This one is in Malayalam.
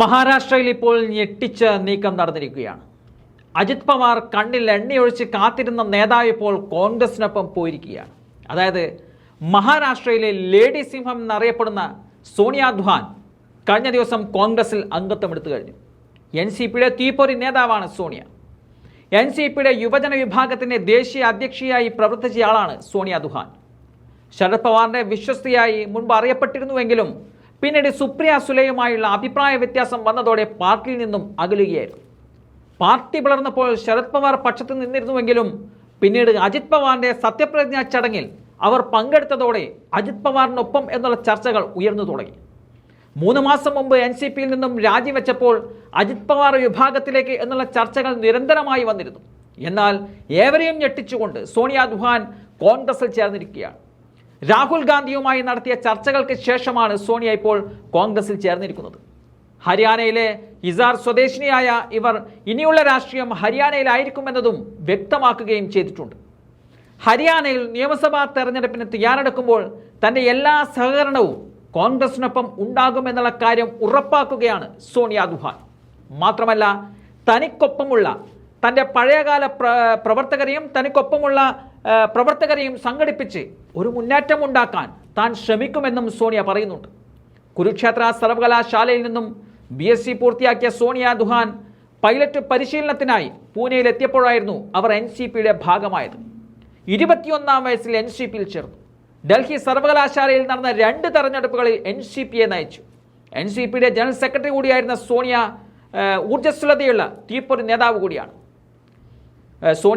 മഹാരാഷ്ട്രയിൽ ഇപ്പോൾ ഞെട്ടിച്ച് നീക്കം നടന്നിരിക്കുകയാണ്. അജിത് പവാർ കണ്ണിൽ എണ്ണയൊഴിച്ച് കാത്തിരുന്ന നേതാവ് ഇപ്പോൾ കോൺഗ്രസിനൊപ്പം പോയിരിക്കുകയാണ്. അതായത് മഹാരാഷ്ട്രയിലെ ലേഡി സിംഹം എന്നറിയപ്പെടുന്ന സോണിയാധ്വാൻ കഴിഞ്ഞ ദിവസം കോൺഗ്രസിൽ അംഗത്വം എടുത്തു കഴിഞ്ഞു. എൻ സി പിയുടെ തീപ്പൊരി നേതാവാണ് സോണിയ. എൻ സി പിയുടെ യുവജന വിഭാഗത്തിന്റെ ദേശീയ അധ്യക്ഷയായി പ്രവർത്തിച്ചയാളാണ് സോണിയ ദുഹാൻ ശരത് പവാറിന്റെ വിശ്വസ്തയായി മുൻപ് അറിയപ്പെട്ടിരുന്നുവെങ്കിലും പിന്നീട് സുപ്രിയ സുലയുമായുള്ള അഭിപ്രായ വ്യത്യാസം വന്നതോടെ പാർട്ടിയിൽ നിന്നും അകലുകയായിരുന്നു. പാർട്ടി പിളർന്നപ്പോൾ ശരത് പവാർ പക്ഷത്ത് നിന്നിരുന്നുവെങ്കിലും പിന്നീട് അജിത് പവാറിന്റെ സത്യപ്രതിജ്ഞാ ചടങ്ങിൽ അവർ പങ്കെടുത്തതോടെ അജിത് പവാറിനൊപ്പം എന്നുള്ള ചർച്ചകൾ ഉയർന്നു തുടങ്ങി. മൂന്ന് മാസം മുമ്പ് എൻ സി പിയിൽ നിന്നും രാജിവെച്ചപ്പോൾ അജിത് പവാർ വിഭാഗത്തിലേക്ക് എന്നുള്ള ചർച്ചകൾ നിരന്തരമായി വന്നിരുന്നു. എന്നാൽ ഏവരെയും ഞെട്ടിച്ചുകൊണ്ട് സോണിയ ദുഹാൻ കോൺഗ്രസിൽ ചേർന്നിരിക്കുകയാണ്. രാഹുൽ ഗാന്ധിയുമായി നടത്തിയ ചർച്ചകൾക്ക് ശേഷമാണ് സോണിയ ഇപ്പോൾ കോൺഗ്രസിൽ ചേർന്നിരിക്കുന്നത്. ഹരിയാനയിലെ ഇസാർ സ്വദേശിനിയായ ഇവർ ഇനിയുള്ള രാഷ്ട്രീയം ഹരിയാനയിലായിരിക്കുമെന്നതും വ്യക്തമാക്കുകയും ചെയ്തിട്ടുണ്ട്. ഹരിയാനയിൽ നിയമസഭാ തെരഞ്ഞെടുപ്പിന് തയ്യാറെടുക്കുമ്പോൾ തന്റെ എല്ലാ സഹകരണവും കോൺഗ്രസിനൊപ്പം ഉണ്ടാകുമെന്നുള്ള കാര്യം ഉറപ്പാക്കുകയാണ് സോണിയ ദുഹാൻ. മാത്രമല്ല തനിക്കൊപ്പമുള്ള തന്റെ പഴയകാല പ്ര പ്രവർത്തകരെയും തനിക്കൊപ്പമുള്ള പ്രവർത്തകരെയും സംഘടിപ്പിച്ച് ഒരു മുന്നേറ്റം ഉണ്ടാക്കാൻ താൻ ശ്രമിക്കുമെന്നും സോണിയ പറയുന്നുണ്ട്. കുരുക്ഷേത്ര സർവകലാശാലയിൽ നിന്നും ബി എസ് സി പൂർത്തിയാക്കിയ സോണിയ ദുഹാൻ പൈലറ്റ് പരിശീലനത്തിനായി പൂനെയിൽ എത്തിയപ്പോഴായിരുന്നു അവർ എൻ സി പിയുടെ ഭാഗമായത്. ഇരുപത്തിയൊന്നാം വയസ്സിൽ എൻ സി പിയിൽ ചേർന്നു. ഡൽഹി സർവകലാശാലയിൽ നടന്ന രണ്ട് തെരഞ്ഞെടുപ്പുകളിൽ എൻ സി പിയെ നയിച്ചു. എൻ സി പിയുടെ ജനറൽ സെക്രട്ടറി കൂടിയായിരുന്ന സോണിയ ഊർജസ്വലതയുള്ള തീപ്പൊരു നേതാവ് കൂടിയാണ്. സോണിയ